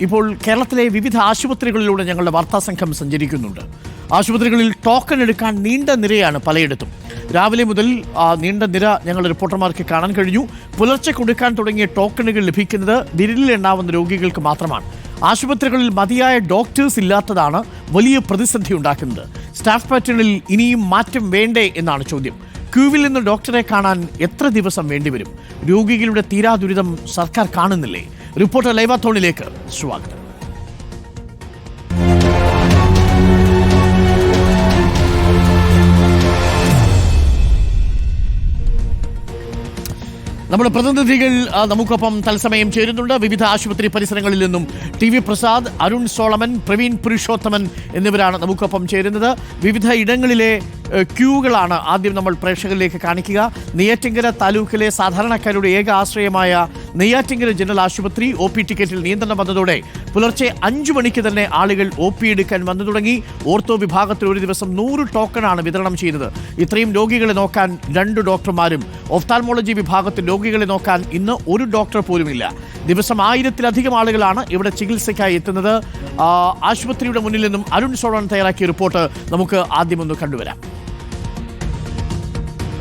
ഇപ്പോൾ കേരളത്തിലെ വിവിധ ആശുപത്രികളിലൂടെ ഞങ്ങളുടെ വാർത്താ സംഘം സഞ്ചരിക്കുന്നുണ്ട്. ആശുപത്രികളിൽ ടോക്കൺ എടുക്കാൻ നീണ്ട നിരയാണ് പലയിടത്തും. രാവിലെ മുതൽ ആ നീണ്ട നിര ഞങ്ങൾ റിപ്പോർട്ടർമാർക്ക് കാണാൻ കഴിഞ്ഞു. പുലർച്ചെ കൊടുക്കാൻ തുടങ്ങിയ ടോക്കണുകൾ ലഭിക്കുന്നത് വിരലിൽ എണ്ണാവുന്ന രോഗികൾക്ക് മാത്രമാണ്. ആശുപത്രികളിൽ മതിയായ ഡോക്ടേഴ്സ് ഇല്ലാത്തതാണ് വലിയ പ്രതിസന്ധി ഉണ്ടാക്കുന്നത്. സ്റ്റാഫ് പാറ്റേണിൽ ഇനിയും മാറ്റം വേണ്ടേ എന്നാണ് ചോദ്യം. ക്യൂവിൽ നിന്ന് ഡോക്ടറെ കാണാൻ എത്ര ദിവസം വേണ്ടിവരും? രോഗികളുടെ തീരാ ദുരിതം സർക്കാർ കാണുന്നില്ലേ? റിപ്പോർട്ടർ ലൈവാത്തോണിലേക്ക് സ്വാഗതം. നമ്മുടെ പ്രതിനിധികൾ നമുക്കൊപ്പം തത്സമയം ചേരുന്നുണ്ട്. വിവിധ ആശുപത്രി പരിസരങ്ങളിൽ നിന്നും T V Prasad Arun Solomon Praveen Purushothaman എന്നിവരാണ് നമുക്കൊപ്പം ചേരുന്നത്. വിവിധ ഇടങ്ങളിലെ ക്യൂകളാണ് ആദ്യം നമ്മൾ പ്രേക്ഷകരിലേക്ക് കാണിക്കുക. നെയ്യാറ്റിങ്കര താലൂക്കിലെ സാധാരണക്കാരുടെ ഏക ആശ്രയമായ നെയ്യാറ്റിങ്കര ജനറൽ ആശുപത്രി ഒ പി ടിക്കറ്റിൽ നിയന്ത്രണം വന്നതോടെ പുലർച്ചെ അഞ്ചു മണിക്ക് തന്നെ ആളുകൾ ഒ പി എടുക്കാൻ വന്നു തുടങ്ങി. ഓർത്തോ വിഭാഗത്തിൽ ഒരു ദിവസം നൂറ് ടോക്കണാണ് വിതരണം ചെയ്യുന്നത് ഇത്രയും രോഗികളെ നോക്കാൻ രണ്ട് ഡോക്ടർമാരും ഓഫ്താൽമോളജി വിഭാഗത്തിൽ രോഗികളെ നോക്കാൻ ഇന്ന് ഒരു ഡോക്ടർ പോലുമില്ല. ദിവസം ആയിരത്തിലധികം ആളുകളാണ് ഇവിടെ ചികിത്സയ്ക്കായി എത്തുന്നത്. ആശുപത്രിയുടെ മുന്നിൽ നിന്നും അരുൺ സോളൻ തയ്യാറാക്കിയ റിപ്പോർട്ട് നമുക്ക് ആദ്യമൊന്ന് കണ്ടുവരാം.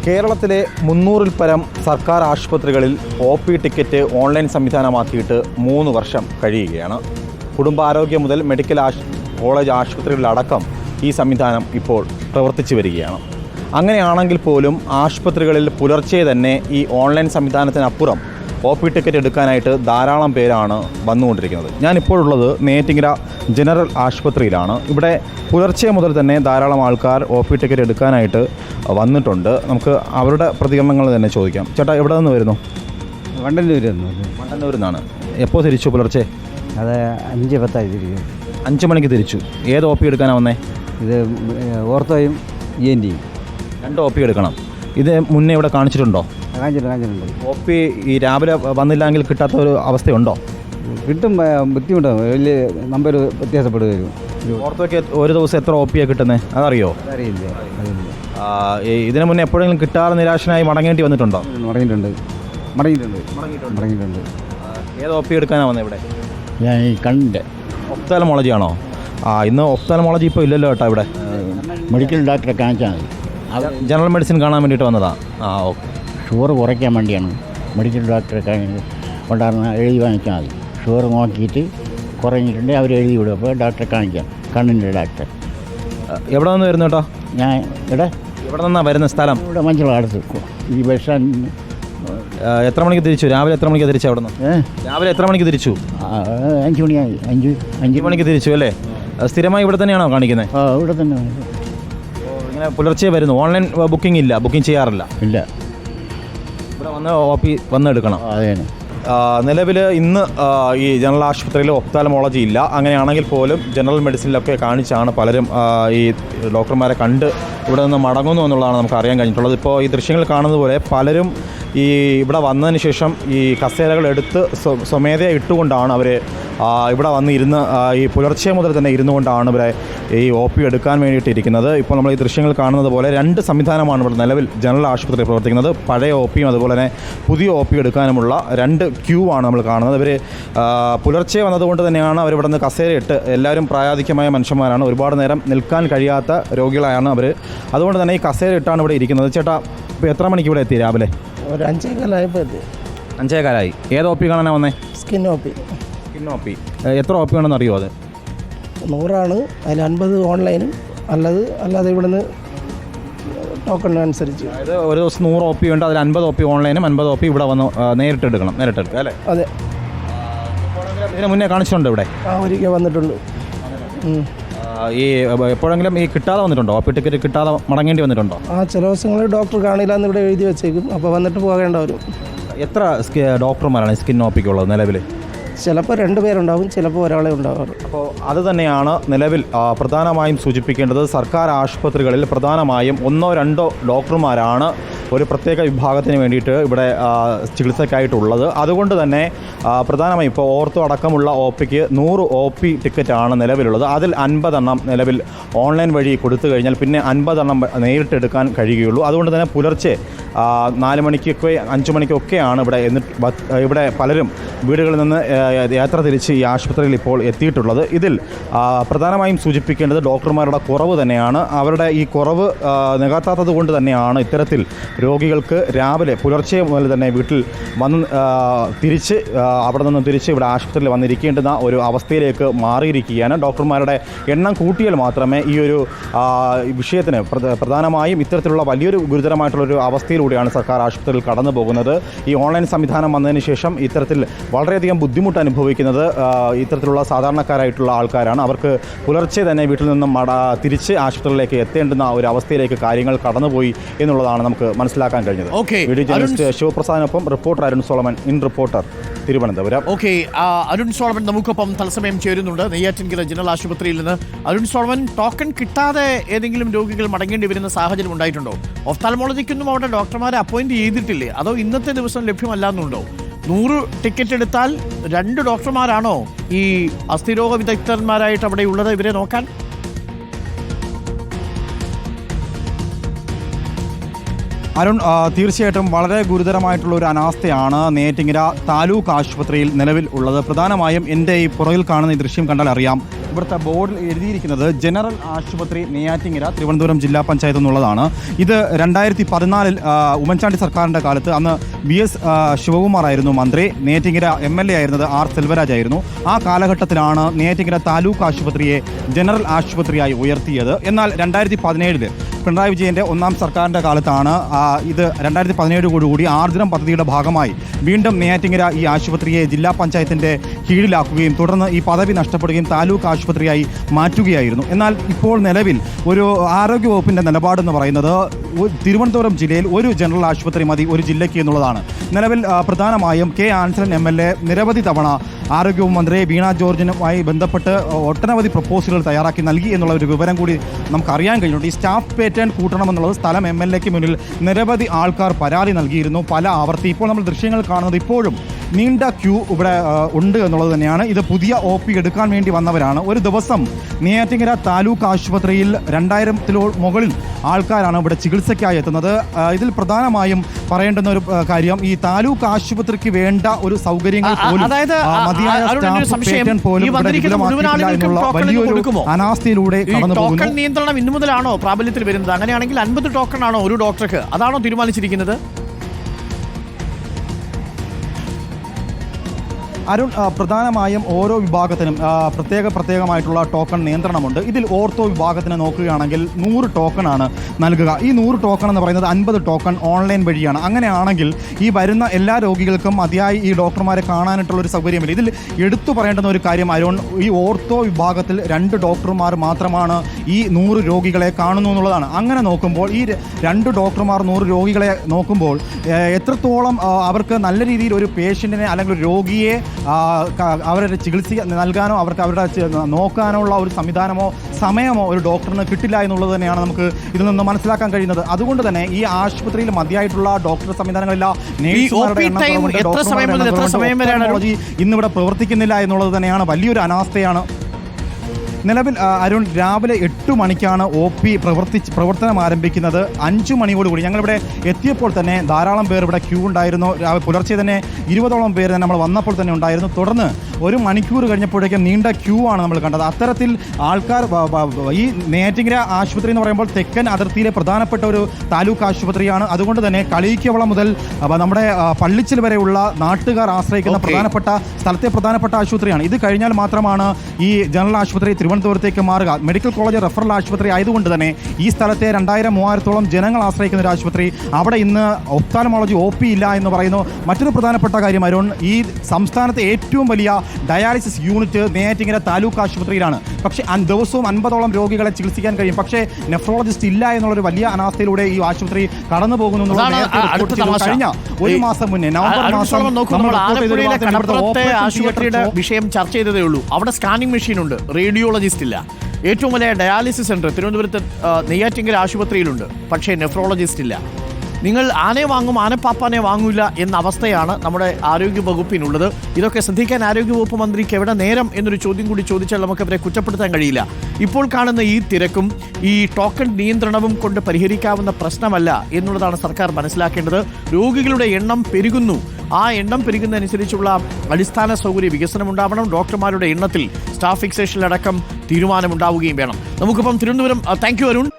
കേരളത്തിലെ മുന്നൂറിൽ പരം സർക്കാർ ആശുപത്രികളിൽ ഒ പി ടിക്കറ്റ് ഓൺലൈൻ സംവിധാനമാക്കിയിട്ട് മൂന്ന് വർഷം കഴിയുകയാണ്. കുടുംബാരോഗ്യം മുതൽ മെഡിക്കൽ ആശ് കോളേജ് ആശുപത്രികളിലടക്കം ഈ സംവിധാനം ഇപ്പോൾ പ്രവർത്തിച്ചു വരികയാണ്. അങ്ങനെയാണെങ്കിൽ പോലും ആശുപത്രികളിൽ പുലർച്ചെ തന്നെ ഈ ഓൺലൈൻ സംവിധാനത്തിനപ്പുറം ഒ പി ടിക്കറ്റ് എടുക്കാനായിട്ട് ധാരാളം പേരാണ് വന്നുകൊണ്ടിരിക്കുന്നത്. ഞാനിപ്പോഴുള്ളത് നെയ്യാറ്റിങ്കര ജനറൽ ആശുപത്രിയിലാണ്. ഇവിടെ പുലർച്ചെ മുതൽ തന്നെ ധാരാളം ആൾക്കാർ ഒ പി ടിക്കറ്റ് എടുക്കാനായിട്ട് വന്നിട്ടുണ്ട്. നമുക്ക് അവരുടെ പ്രതികരണങ്ങൾ തന്നെ ചോദിക്കാം. ചേട്ടാ എവിടെ നിന്ന് വരുന്നു? വണ്ടല്ലൂർ എന്ന് മട്ടന്നൂരിൽ നിന്നാണ് എപ്പോൾ തിരിച്ചു പുലർച്ചെ? അത് അഞ്ച് പത്തായി തിരിച്ചു അഞ്ച് മണിക്ക് തിരിച്ചു. ഏത് ഒ പി എടുക്കാനാണ് വന്നേ? ഇത് ഓർത്തോയും ഇ എൻ ടിയും. രണ്ട് ഒ പി എടുക്കണം. ഇത് മുന്നേ ഇവിടെ കാണിച്ചിട്ടുണ്ടോ? കാഞ്ചിട്ടുണ്ട് കാഞ്ചിട്ടുണ്ട് ഒ പി ഈ രാവിലെ വന്നില്ലെങ്കിൽ കിട്ടാത്ത ഒരു അവസ്ഥയുണ്ടോ? കിട്ടും ബുദ്ധിമുട്ടാണ് വലിയ നമ്പർ വ്യത്യാസപ്പെടുക വരും ഒരു- ഓർത്തൊക്കെ ഒരു ദിവസം എത്ര ഒ പിയാണ് കിട്ടുന്നത് അതറിയോ? അറിയില്ല ആ, ഈ- ഇതിനു മുന്നേ എപ്പോഴെങ്കിലും കിട്ടാതെ നിരാശനായി മടങ്ങേണ്ടി വന്നിട്ടുണ്ടോ? മടങ്ങിയിട്ടുണ്ട്. മടങ്ങിയിട്ടുണ്ട്. മടങ്ങിയിട്ടുണ്ട്. ഏത് ഒ പി എടുക്കാനാണ് വന്നത് ഇവിടെ? ഞാൻ ഈ കണ്ണിന്റെ ഒപ്താലമോളജി ആണോ? ആ ഇന്ന് ഒപ്താലമോളജി ഇപ്പോൾ ഇല്ലല്ലോ കേട്ടോ ഇവിടെ. മെഡിക്കൽ ഡോക്ടറെ കാണിച്ചാൽ മതി. ജനറൽ മെഡിസിൻ കാണാൻ വേണ്ടിയിട്ട് വന്നതാ. ആ ഓക്കെ ഷുഗർ കുറയ്ക്കാൻ വേണ്ടിയാണ് മെഡിക്കൽ ഡോക്ടറെ കൊണ്ടാർന്ന് എഴുതി വാങ്ങിച്ചാൽ മതി ഷുഗർ നോക്കിയിട്ട് കുറഞ്ഞിട്ടുണ്ടെങ്കിൽ അവർ എഴുതി വിടും. അപ്പോൾ ഡോക്ടറെ കാണിക്കാം. കണ്ണിന്റെ ഡോക്ടർ. എവിടെ നിന്ന് വരുന്നു കേട്ടോ ഞാൻ ഇവിടെ എവിടെ നിന്നാണ് വരുന്ന സ്ഥലം? ഇവിടെ മഞ്ചളടുത്ത്. ഈ ബസ് എത്ര മണിക്ക് തിരിച്ചു? രാവിലെ എത്ര മണിക്ക് തിരിച്ചു അവിടെ നിന്ന് രാവിലെ എത്ര മണിക്ക് തിരിച്ചു? അഞ്ച് മണിയായി. അഞ്ച് അഞ്ച് മണിക്ക് തിരിച്ചു അല്ലേ? സ്ഥിരമായി ഇവിടെ തന്നെയാണോ കാണിക്കുന്നത് ഇവിടെ തന്നെ. ഇങ്ങനെ പുലർച്ചെ വരുന്നു. ഓൺലൈൻ ബുക്കിംഗ് ഇല്ല. ബുക്കിംഗ് ചെയ്യാറില്ല. ഇല്ല. ഇവിടെ വന്ന് ഓപ്പി വന്നെടുക്കണം. വന്ന് എടുക്കണം നിലവിൽ ഇന്ന് ഈ ജനറൽ ആശുപത്രിയിൽ ഒപ്താലമോളജി ഇല്ല. അങ്ങനെയാണെങ്കിൽ പോലും ജനറൽ മെഡിസിനിലൊക്കെ കാണിച്ചാണ് പലരും ഈ ഡോക്ടർമാരെ കണ്ട് ഇവിടെ നിന്ന് മടങ്ങുന്നു എന്നുള്ളതാണ് നമുക്ക് അറിയാൻ കഴിഞ്ഞിട്ടുള്ളത്. ഇപ്പോൾ ഈ ദൃശ്യങ്ങൾ കാണുന്ന പോലെ പലരും ഈ ഇവിടെ വന്നതിന് ശേഷം ഈ കസേരകൾ എടുത്ത് സ്വമേധയ ഇട്ടുകൊണ്ടാണ് അവർ ഇവിടെ വന്ന് ഇരുന്ന് ഈ പുലർച്ചെ മുതൽ തന്നെ ഇരുന്നു കൊണ്ടാണ് ഇവരെ ഈ ഒ പി എടുക്കാൻ വേണ്ടിയിട്ട് ഇരിക്കുന്നത് ഇപ്പോൾ നമ്മൾ ഈ ദൃശ്യങ്ങൾ കാണുന്നത് പോലെ രണ്ട് സംവിധാനമാണ് ഇവിടെ നിലവിൽ ജനറൽ ആശുപത്രി പ്രവർത്തിക്കുന്നത്. പഴയ ഒ പിയും അതുപോലെ തന്നെ പുതിയ ഒ പി എടുക്കാനുമുള്ള രണ്ട് ക്യൂ ആണ് നമ്മൾ കാണുന്നത്. ഇവർ പുലർച്ചെ വന്നതുകൊണ്ട് തന്നെയാണ് അവർ ഇവിടെ നിന്ന് കസേരയിട്ട് എല്ലാവരും പ്രായാധിക്യമായ മനുഷ്യന്മാരാണ്. ഒരുപാട് നേരം നിൽക്കാൻ കഴിയാത്ത രോഗികളാണ് അവർ അതുകൊണ്ട് തന്നെ ഈ കസേര ഇട്ടാണ് ഇവിടെ ഇരിക്കുന്നത്. ചേട്ടാ ഇപ്പോൾ എത്ര മണിക്ക് ഇവിടെ എത്തി രാവിലെ? ഒരു അഞ്ചേകാലായപ്പോൾ എത്തി. അഞ്ചേകാലായി. ഏത് ഒ പി കാണാനാണ് വന്നേ? Skin O P skin O P എത്ര ഒ പി ആണെന്ന് അറിയുമോ അത്? നൂറാണ്. അതിൽ അൻപത് ഓൺലൈനും അല്ലത് അല്ലാതെ ഇവിടുന്ന് ടോക്കൺ അനുസരിച്ച്. അതായത് ഒരു ദിവസം നൂറ് ഒ പി ഉണ്ട് അതിൽ അൻപത് ഒ പി ഓൺലൈനും അൻപത് ഒ പി ഇവിടെ വന്ന് ആ, നേരിട്ട് എടുക്കണം നേരിട്ട് എടുക്കുക അല്ലേ? അതെ. ഇതിന് മുന്നേ കാണിച്ചിട്ടുണ്ട് ഇവിടെ? ആ ഒരിക്കൽ വന്നിട്ടുണ്ട്. ഉം. ആ, ഈ എ- എപ്പോഴെങ്കിലും ഈ കിട്ടാതെ വന്നിട്ടുണ്ടോ? ഒ പി ടിക്കറ്റ് കിട്ടാതെ മടങ്ങേണ്ടി വന്നിട്ടുണ്ടോ? ആ ചില ദിവസങ്ങളിൽ ഡോക്ടർ കാണില്ല എന്ന് ഇവിടെ എഴുതി വെച്ചേക്കും. അപ്പോൾ വന്നിട്ട് പോകേണ്ട വരും. എത്ര സ്കി- ഡോക്ടർമാരാണ് സ്കിൻ ഒ പിക്ക് നിലവിൽ ചിലപ്പോൾ രണ്ട് പേരുണ്ടാവും ചിലപ്പോൾ ഒരാളെ ഉണ്ടാവാറ്. അപ്പോൾ അത് തന്നെയാണ് നിലവിൽ പ്രധാനമായും സൂചിപ്പിക്കേണ്ടത്. സർക്കാർ ആശുപത്രികളിൽ പ്രധാനമായും ഒന്നോ രണ്ടോ ഡോക്ടർമാരാണ് ഒരു പ്രത്യേക വിഭാഗത്തിന് വേണ്ടിയിട്ട് ഇവിടെ ചികിത്സയ്ക്കായിട്ടുള്ളത്. അതുകൊണ്ട് തന്നെ പ്രധാനമായും ഇപ്പോൾ ഓർത്തോ അടക്കമുള്ള ഒ പിക്ക് നൂറ് ഒ പി ടിക്കറ്റാണ് നിലവിലുള്ളത്. അതിൽ അൻപതെണ്ണം നിലവിൽ ഓൺലൈൻ വഴി കൊടുത്തു കഴിഞ്ഞാൽ പിന്നെ അൻപതെണ്ണം നേരിട്ട് എടുക്കാൻ കഴിയുകയുള്ളൂ. അതുകൊണ്ട് തന്നെ പുലർച്ചെ നാല് മണിക്കൊക്കെ അഞ്ച് മണിക്കൊക്കെയാണ് ഇവിടെ എന്നിട്ട് ഇവിടെ പലരും വീടുകളിൽ നിന്ന് യാത്ര തിരിച്ച് ഈ ആശുപത്രിയിൽ ഇപ്പോൾ എത്തിയിട്ടുള്ളത്. ഇതിൽ പ്രധാനമായും സൂചിപ്പിക്കേണ്ടത് ഡോക്ടർമാരുടെ കുറവ് തന്നെയാണ്. അവരുടെ ഈ കുറവ് നികത്താത്തത് കൊണ്ട് തന്നെയാണ് ഇത്തരത്തിൽ രോഗികൾക്ക് രാവിലെ പുലർച്ചെ മുതൽ തന്നെ വീട്ടിൽ വന്ന് തിരിച്ച് അവിടെ നിന്ന് തിരിച്ച് ഇവിടെ ആശുപത്രിയിൽ വന്നിരിക്കേണ്ടുന്ന ഒരു അവസ്ഥയിലേക്ക് മാറിയിരിക്കുകയാണ്. ഡോക്ടർമാരുടെ എണ്ണം കൂട്ടിയാൽ മാത്രമേ ഈ ഒരു വിഷയത്തിന് പ്രധാനമായും ഇത്തരത്തിലുള്ള വലിയൊരു ഗുരുതരമായിട്ടുള്ളൊരു അവസ്ഥയിലൂടെയാണ് സർക്കാർ ആശുപത്രിയിൽ കടന്നു പോകുന്നത് ഈ ഓൺലൈൻ സംവിധാനം വന്നതിന് ശേഷം ഇത്തരത്തിൽ വളരെയധികം ബുദ്ധിമുട്ട് അനുഭവിക്കുന്നത് ഇത്തരത്തിലുള്ള സാധാരണക്കാരായിട്ടുള്ള ആൾക്കാരാണ്. അവർക്ക് പുലർച്ചെ തന്നെ വീട്ടിൽ നിന്നും തിരിച്ച് ആശുപത്രിയിലേക്ക് എത്തേണ്ടുന്ന ഒരു അവസ്ഥയിലേക്ക് കാര്യങ്ങൾ കടന്നുപോയി എന്നുള്ളതാണ് നമുക്ക് മനസ്സിലാക്കാൻ കഴിഞ്ഞത്. Okay video journalist Arun- ശിവപ്രസാദിനൊപ്പം reporter Arun Solomon in reporter Thiruvananthapuram. Okay Arun Solomon നമുക്കൊപ്പം തത്സമയം ചേരുന്നുണ്ട്. നെയ്യാറ്റിൻകര ജനറൽ ആശുപത്രിയിൽ നിന്ന്. അരുൺ സോളമൻ ടോക്കൺ കിട്ടാതെ ഏതെങ്കിലും രോഗികൾ മടങ്ങേണ്ടി വരുന്ന സാഹചര്യം ഉണ്ടായിട്ടുണ്ടോ? ഒഫ്താൽമോളജിക്കൊന്നും അവിടെ ഡോക്ടർമാരെ അപ്പോയിന്റ് ചെയ്തിട്ടില്ലേ? അതോ ഇന്നത്തെ ദിവസം ലഭ്യമല്ലാന്നുണ്ടോ? നൂറ് ടിക്കറ്റ് എടുത്താൽ രണ്ട് ഡോക്ടർമാരാണോ ഈ അസ്ഥിരോഗ വിദഗ്ധന്മാരായിട്ട് അവിടെ ഉള്ളത് ഇവരെ നോക്കാൻ അരുൺ തീർച്ചയായിട്ടും വളരെ ഗുരുതരമായിട്ടുള്ള ഒരു അനാസ്ഥയാണ് നേറ്റിങ്ങര താലൂക്ക് ആശുപത്രിയിൽ നിലവിൽ ഉള്ളത്. പ്രധാനമായും എന്റെ ഈ പുറകിൽ കാണുന്ന ഈ ദൃശ്യം കണ്ടാൽ അറിയാം. ഇവിടുത്തെ ബോർഡിൽ എഴുതിയിരിക്കുന്നത് ജനറൽ ആശുപത്രി നെയ്യാറ്റിങ്ങര തിരുവനന്തപുരം ജില്ലാ പഞ്ചായത്ത് എന്നുള്ളതാണ്. ഇത് രണ്ടായിരത്തി പതിനാലിൽ ഉമ്മൻചാണ്ടി സർക്കാരിന്റെ കാലത്ത് അന്ന് ബി എസ് ശിവകുമാർ ആയിരുന്നു മന്ത്രി. നെയ്യാറ്റിങ്ങര എം എൽ എ ആയിരുന്നത് ആർ സെൽവരാജ് ആയിരുന്നു. ആ കാലഘട്ടത്തിലാണ് നെയ്യാറ്റിങ്ങര താലൂക്ക് ആശുപത്രിയെ ജനറൽ ആശുപത്രിയായി ഉയർത്തിയത്. എന്നാൽ രണ്ടായിരത്തി പതിനേഴിൽ പിണറായി വിജയന്റെ ഒന്നാം സർക്കാരിന്റെ കാലത്താണ് ഇത് രണ്ടായിരത്തി പതിനേഴോടുകൂടി ആർദ്രം പദ്ധതിയുടെ ഭാഗമായി വീണ്ടും നെയ്യാറ്റിങ്ങര ഈ ആശുപത്രിയെ ജില്ലാ പഞ്ചായത്തിന്റെ കീഴിലാക്കുകയും തുടർന്ന് ഈ പദവി നഷ്ടപ്പെടുകയും താലൂക്ക് ആശുപത്രിയായി മാറ്റുകയായിരുന്നു. എന്നാൽ ഇപ്പോൾ നിലവിൽ ഒരു ആരോഗ്യ വകുപ്പിന്റെ നിലപാടെന്ന് പറയുന്നത് തിരുവനന്തപുരം ജില്ലയിൽ ഒരു ജനറൽ ആശുപത്രി മതി ഒരു ജില്ലയ്ക്ക് എന്നുള്ളതാണ്. നിലവിൽ പ്രധാനമായും കെ എൽ എ നിരവധി തവണ ആരോഗ്യ മന്ത്രി വീണ ജോർജിനുമായി ബന്ധപ്പെട്ട് ഒട്ടനവധി പ്രപ്പോസലുകൾ തയ്യാറാക്കി നൽകി എന്നുള്ള ഒരു വിവരം കൂടി നമുക്ക് അറിയാൻ കഴിഞ്ഞിട്ടുണ്ട് ഈ സ്റ്റാഫ് പേറ്റേൺ കൂട്ടണമെന്നുള്ളത് സ്ഥലം എം എൽ എക്ക് മുന്നിൽ നിരവധി ആൾക്കാർ പരാതി നൽകിയിരുന്നു. പല ആവർത്തി ഇപ്പോൾ നമ്മൾ ദൃശ്യങ്ങൾ കാണുന്നത് ഇപ്പോഴും നീണ്ട ക്യൂ ഇവിടെ ഉണ്ട് എന്നുള്ളത് തന്നെയാണ്. ഇത് പുതിയ ഒ പി എടുക്കാൻ വേണ്ടി വന്നവരാണ്. ഒരു ദിവസം നെയ്യാറ്റിങ്ങര താലൂക്ക് ആശുപത്രിയിൽ രണ്ടായിരത്തിലോ മുകളിൽ ആൾക്കാരാണ് ഇവിടെ ചികിത്സയ്ക്കായി എത്തുന്നത്. ഇതിൽ പ്രധാനമായും പറയേണ്ടുന്ന ഒരു കാര്യം ഈ താലൂക്ക് ആശുപത്രിക്ക് വേണ്ട ഒരു സൗകര്യങ്ങൾ പോലും മതിയായ സ്റ്റാഫ് വലിയൊരു? അനാസ്ഥയിലൂടെ ടോക്കൺ നിയന്ത്രണം ഇന്നു മുതലാണോ പ്രാബല്യത്തിൽ വരുന്നത്? അങ്ങനെയാണെങ്കിൽ അൻപത് ടോക്കൺ ആണോ ഒരു ഡോക്ടർക്ക് അതാണോ തീരുമാനിച്ചിരിക്കുന്നത്? അരുൺ പ്രധാനമായും ഓരോ വിഭാഗത്തിനും പ്രത്യേക പ്രത്യേകമായിട്ടുള്ള ടോക്കൺ നിയന്ത്രണമുണ്ട്. ഇതിൽ ഓർത്തോ വിഭാഗത്തിന് നോക്കുകയാണെങ്കിൽ നൂറ് ടോക്കൺ ആണ് നൽകുക. ഈ നൂറ് ടോക്കൺ എന്ന് പറയുന്നത് അൻപത് ടോക്കൺ ഓൺലൈൻ വഴിയാണ്. അങ്ങനെയാണെങ്കിൽ ഈ വരുന്ന എല്ലാ രോഗികൾക്കും മതിയായി ഈ ഡോക്ടർമാരെ കാണാനായിട്ടുള്ള ഒരു സൗകര്യമില്ല. ഇതിൽ എടുത്തു പറയേണ്ടുന്ന ഒരു കാര്യം അരുൺ ഈ ഓർത്തോ വിഭാഗത്തിൽ രണ്ട് ഡോക്ടർമാർ മാത്രമാണ് ഈ നൂറ് രോഗികളെ കാണുന്നു എന്നുള്ളതാണ്. അങ്ങനെ നോക്കുമ്പോൾ ഈ രണ്ട് ഡോക്ടർമാർ നൂറ് രോഗികളെ നോക്കുമ്പോൾ എത്രത്തോളം അവർക്ക് നല്ല രീതിയിൽ ഒരു പേഷ്യന്റിനെ അല്ലെങ്കിൽ ഒരു രോഗിയെ അവരുടെ ചികിത്സ നൽകാനോ അവർക്ക് അവരുടെ നോക്കാനോ ഉള്ള ഒരു സംവിധാനമോ സമയമോ ഒരു ഡോക്ടറിന് കിട്ടില്ല എന്നുള്ളത് തന്നെയാണ് നമുക്ക് ഇതിൽ നിന്ന് മനസ്സിലാക്കാൻ കഴിയുന്നത്. അതുകൊണ്ട് തന്നെ ഈ ആശുപത്രിയിൽ മതിയായിട്ടുള്ള ഡോക്ടർ സംവിധാനങ്ങളില്ല നേഴ്സുമാരുടെ ഇന്നിവിടെ പ്രവർത്തിക്കുന്നില്ല എന്നുള്ളത് തന്നെയാണ് വലിയൊരു അനാസ്ഥയാണ്. നിലവിൽ അരുൺ രാവിലെ എട്ട് മണിക്കാണ് ഒ പി പ്രവർത്തിച്ച് പ്രവർത്തനം ആരംഭിക്കുന്നത്. അഞ്ചു മണിയോടുകൂടി ഞങ്ങളിവിടെ എത്തിയപ്പോൾ തന്നെ ധാരാളം പേർ ഇവിടെ ക്യൂ ഉണ്ടായിരുന്നു. പുലർച്ചെ തന്നെ ഇരുപതോളം പേര് തന്നെ നമ്മൾ വന്നപ്പോൾ തന്നെ ഉണ്ടായിരുന്നു. തുടർന്ന് ഒരു മണിക്കൂർ കഴിഞ്ഞപ്പോഴേക്കും നീണ്ട ക്യൂ ആണ് നമ്മൾ കണ്ടത്. അത്തരത്തിൽ ആൾക്കാർ ഈ നേറ്റിങ്ങര ആശുപത്രി എന്ന് പറയുമ്പോൾ തെക്കൻ അതിർത്തിയിലെ പ്രധാനപ്പെട്ട ഒരു താലൂക്ക് ആശുപത്രിയാണ്. അതുകൊണ്ട് തന്നെ കളിയിക്കവളം മുതൽ നമ്മുടെ പള്ളിച്ചിൽ വരെയുള്ള നാട്ടുകാർ ആശ്രയിക്കുന്ന. പ്രധാനപ്പെട്ട സ്ഥലത്തെ പ്രധാനപ്പെട്ട ആശുപത്രിയാണ്. ഇത് കഴിഞ്ഞാൽ മാത്രമാണ് ഈ ജനറൽ ആശുപത്രി തിരുവനന്തപുരത്തേക്ക് മാറുക. മെഡിക്കൽ കോളേജ് റെഫറൽ ആശുപത്രി ആയതുകൊണ്ട് തന്നെ ഈ സ്ഥലത്തെ രണ്ടായിരം മൂവായിരത്തോളം ജനങ്ങൾ ആശ്രയിക്കുന്ന ഒരു ആശുപത്രി അവിടെ ഇന്ന് ഒപ്താലമോളജി ഒ പി ഇല്ല എന്ന് പറയുന്നു. മറ്റൊരു പ്രധാനപ്പെട്ട കാര്യം അരുൺ ഈ സംസ്ഥാനത്തെ ഏറ്റവും വലിയ ഡയാലിസിസ് യൂണിറ്റ് നെയ്യാറ്റിങ്ങര താലൂക്ക് ആശുപത്രിയിലാണ്. പക്ഷേ ദിവസവും അൻപതോളം രോഗികളെ ചികിത്സിക്കാൻ കഴിയും. പക്ഷേ നെഫ്രോളജിസ്റ്റ് ഇല്ല എന്നുള്ളൊരു വലിയ അനാസ്ഥയിലൂടെ ഈ ആശുപത്രി കടന്നു പോകുന്നു. കഴിഞ്ഞ ഒരു മാസം മുന്നേ നവംബർ മാസം ആശുപത്രിയുടെ വിഷയം ചർച്ച ചെയ്തതേ ഉള്ളൂ. അവിടെ സ്കാനിംഗ് മെഷീൻ ഉണ്ട് റേഡിയോളജിസ്റ്റ് ഇല്ല. ഏറ്റവും വലിയ ഡയാലിസിസ് സെന്റർ തിരുവനന്തപുരത്ത് നെയ്യാറ്റിങ്കൽ ആശുപത്രിയിലുണ്ട്. പക്ഷേ നെഫ്രോളജിസ്റ്റ് ഇല്ല. നിങ്ങൾ ആനയെ വാങ്ങും ആനപ്പാപ്പാനെ വാങ്ങൂല എന്ന അവസ്ഥയാണ് നമ്മുടെ ആരോഗ്യ വകുപ്പിനുള്ളത് ഇതൊക്കെ ശ്രദ്ധിക്കാൻ ആരോഗ്യ വകുപ്പ് മന്ത്രിക്ക് എവിടെ നേരം എന്നൊരു ചോദ്യം കൂടി ചോദിച്ചാൽ നമുക്ക് അവരെ കുറ്റപ്പെടുത്താൻ കഴിയില്ല. ഇപ്പോൾ കാണുന്ന ഈ തിരക്കും ഈ ടോക്കൺ നിയന്ത്രണവും കൊണ്ട് പരിഹരിക്കാവുന്ന പ്രശ്നമല്ല എന്നുള്ളതാണ് സർക്കാർ മനസ്സിലാക്കേണ്ടത്. രോഗികളുടെ എണ്ണം പെരുകുന്നു. ആ എണ്ണം പെരുകുന്നതനുസരിച്ചുള്ള അടിസ്ഥാന സൗകര്യ വികസനം ഉണ്ടാവണം ഡോക്ടർമാരുടെ എണ്ണത്തിൽ സ്റ്റാഫ് ഫിക്സേഷനിലടക്കം തീരുമാനമുണ്ടാവുകയും വേണം. നമുക്കിപ്പം തിരുവനന്തപുരം താങ്ക് യു അരുൺ.